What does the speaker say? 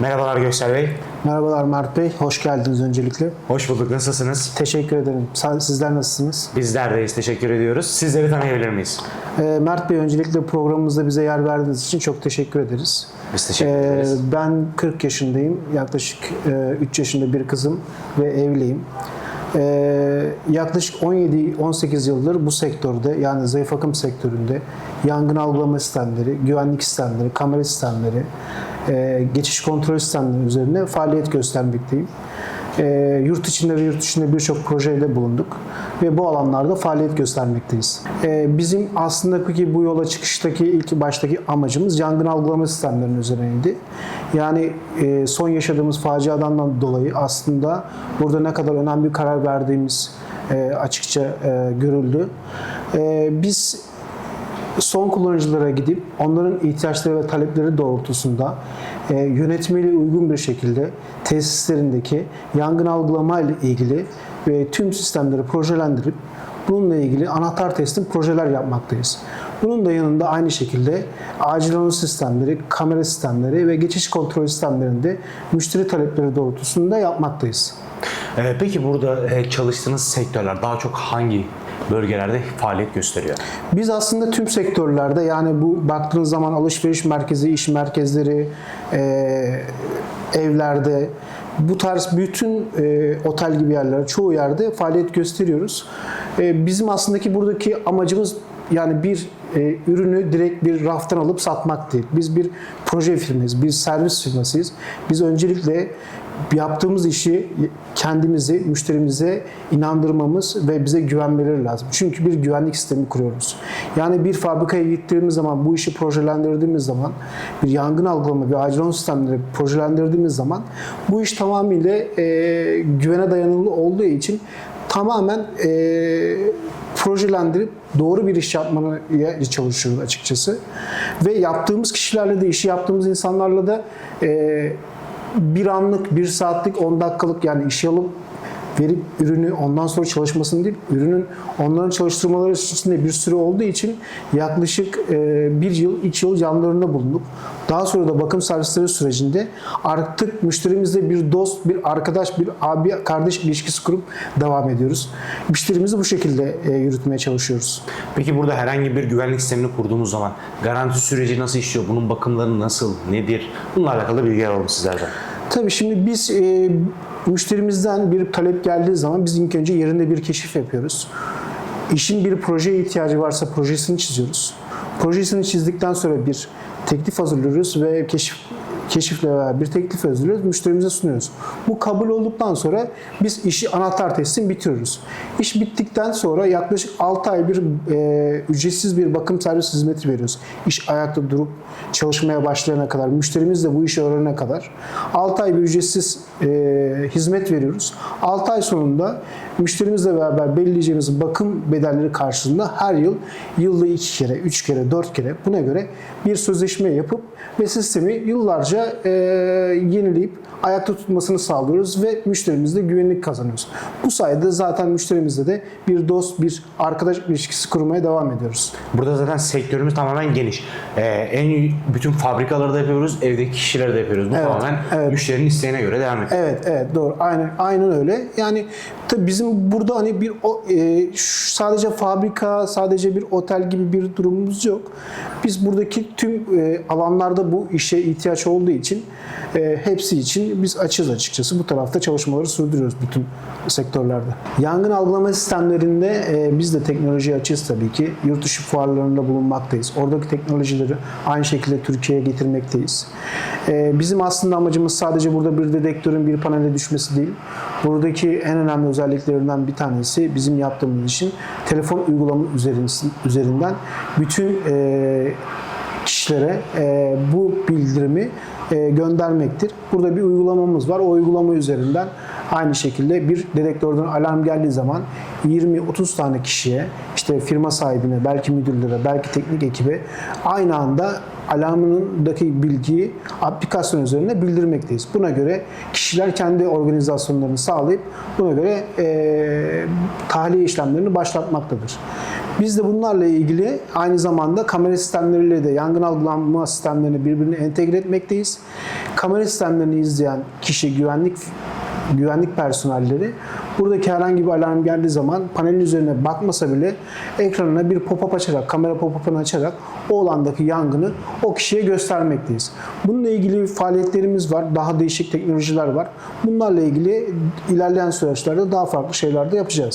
Merhabalar Göksel Bey. Merhabalar Mert Bey, hoş geldiniz öncelikle. Hoş bulduk. Nasılsınız? Teşekkür ederim. Sizler nasılsınız? Bizler deyiz. Teşekkür ediyoruz. Sizleri tanıyabilir miyiz? Ee, Mert Bey öncelikle programımızda bize yer verdiğiniz için çok teşekkür ederiz. Biz teşekkür Ee, ederiz. ben 40 yaşındayım. Yaklaşık e, 3 yaşında bir kızım ve evliyim. Ee, yaklaşık 17-18 yıldır bu sektörde yani zayıf akım sektöründe yangın algılama sistemleri, güvenlik sistemleri, kamera sistemleri, e, geçiş kontrol sistemleri üzerine faaliyet göstermekteyim. E, yurt içinde ve yurt dışında birçok projeyle bulunduk ve bu alanlarda faaliyet göstermekteyiz. E, bizim aslında ki bu yola çıkıştaki ilk baştaki amacımız yangın algılama sistemlerinin üzerineydi. Yani e, son yaşadığımız faciadan dolayı aslında burada ne kadar önemli bir karar verdiğimiz e, açıkça e, görüldü. E, biz son kullanıcılara gidip onların ihtiyaçları ve talepleri doğrultusunda e, yönetmeliğe uygun bir şekilde tesislerindeki yangın algılama ile ilgili ve tüm sistemleri projelendirip bununla ilgili anahtar teslim projeler yapmaktayız. Bunun da yanında aynı şekilde acil anons sistemleri, kamera sistemleri ve geçiş kontrol sistemlerinde müşteri talepleri doğrultusunda yapmaktayız. Ee, peki burada e, çalıştığınız sektörler daha çok hangi bölgelerde faaliyet gösteriyor? Biz aslında tüm sektörlerde yani bu baktığınız zaman alışveriş merkezi, iş merkezleri, e, evlerde bu tarz bütün e, otel gibi yerler çoğu yerde faaliyet gösteriyoruz. E, bizim aslındaki buradaki amacımız yani bir e, ürünü direkt bir raftan alıp satmak değil. Biz bir proje firmayız, bir servis firmasıyız. Biz öncelikle yaptığımız işi kendimizi, müşterimize inandırmamız ve bize güvenmeleri lazım. Çünkü bir güvenlik sistemi kuruyoruz. Yani bir fabrikaya gittiğimiz zaman, bu işi projelendirdiğimiz zaman, bir yangın algılama ve acil on sistemleri projelendirdiğimiz zaman bu iş tamamıyla e, güvene dayanılı olduğu için tamamen e, projelendirip doğru bir iş yapmaya çalışıyoruz açıkçası. Ve yaptığımız kişilerle de, işi yaptığımız insanlarla da e, bir anlık, bir saatlik, 10 dakikalık yani işe alıp verip ürünü ondan sonra çalışmasını değil, ürünün onların çalıştırmaları içinde bir süre olduğu için yaklaşık e, bir yıl, iki yıl yanlarında bulunduk. Daha sonra da bakım servisleri sürecinde artık müşterimizle bir dost, bir arkadaş, bir abi, kardeş ilişkisi kurup devam ediyoruz. Müşterimizi bu şekilde e, yürütmeye çalışıyoruz. Peki burada herhangi bir güvenlik sistemini kurduğumuz zaman garanti süreci nasıl işliyor? Bunun bakımları nasıl? Nedir? Bununla alakalı bilgi alalım sizlerden. Tabii şimdi biz e, müşterimizden bir talep geldiği zaman biz ilk önce yerinde bir keşif yapıyoruz. İşin bir projeye ihtiyacı varsa projesini çiziyoruz. Projesini çizdikten sonra bir teklif hazırlıyoruz ve keşif keşifle beraber bir teklif hazırlıyoruz, müşterimize sunuyoruz. Bu kabul olduktan sonra biz işi anahtar teslim bitiriyoruz. İş bittikten sonra yaklaşık 6 ay bir e, ücretsiz bir bakım servis hizmeti veriyoruz. İş ayakta durup çalışmaya başlayana kadar, müşterimiz de bu işi öğrenene kadar 6 ay bir ücretsiz e, hizmet veriyoruz. 6 ay sonunda müşterimizle beraber belirleyeceğimiz bakım bedelleri karşılığında her yıl yılda 2 kere, 3 kere, 4 kere buna göre bir sözleşme yapıp ve sistemi yıllarca e, yenileyip ayakta tutmasını sağlıyoruz ve müşterimizle güvenlik kazanıyoruz. Bu sayede zaten müşterimizle de bir dost, bir arkadaş ilişkisi kurmaya devam ediyoruz. Burada zaten sektörümüz tamamen geniş. Ee, en bütün fabrikaları da yapıyoruz, evdeki kişileri de yapıyoruz. Bu Evet, tamamen evet. müşterinin isteğine göre devam ediyor. Evet, evet doğru. Aynen, aynen öyle. Yani tabii bizim burada hani bir e, sadece fabrika, sadece bir otel gibi bir durumumuz yok. Biz buradaki tüm e, alanlarda bu işe ihtiyaç olduğu için e, hepsi için biz açığız açıkçası. Bu tarafta çalışmaları sürdürüyoruz bütün sektörlerde. Yangın algılama sistemlerinde e, biz de teknolojiye açığız tabii ki. Yurt dışı fuarlarında bulunmaktayız. Oradaki teknolojileri aynı şekilde Türkiye'ye getirmekteyiz. E, bizim aslında amacımız sadece burada bir dedektörün bir panele düşmesi değil. Buradaki en önemli özelliklerinden bir tanesi bizim yaptığımız işin telefon uygulama üzerinden, bütün e, kişilere e, bu bildirimi e, göndermektir. Burada bir uygulamamız var. O uygulama üzerinden aynı şekilde bir dedektörden alarm geldiği zaman 20-30 tane kişiye işte firma sahibine, belki müdürlere, belki teknik ekibe aynı anda alarmındaki bilgiyi aplikasyon üzerinde bildirmekteyiz. Buna göre kişiler kendi organizasyonlarını sağlayıp buna göre e, tahliye işlemlerini başlatmaktadır. Biz de bunlarla ilgili aynı zamanda kamera sistemleriyle de yangın algılama sistemlerini birbirine entegre etmekteyiz. Kamera sistemlerini izleyen kişi güvenlik güvenlik personelleri buradaki herhangi bir alarm geldiği zaman panelin üzerine bakmasa bile ekranına bir pop-up açarak, kamera pop-up'ını açarak o alandaki yangını o kişiye göstermekteyiz. Bununla ilgili faaliyetlerimiz var. Daha değişik teknolojiler var. Bunlarla ilgili ilerleyen süreçlerde daha farklı şeyler de yapacağız.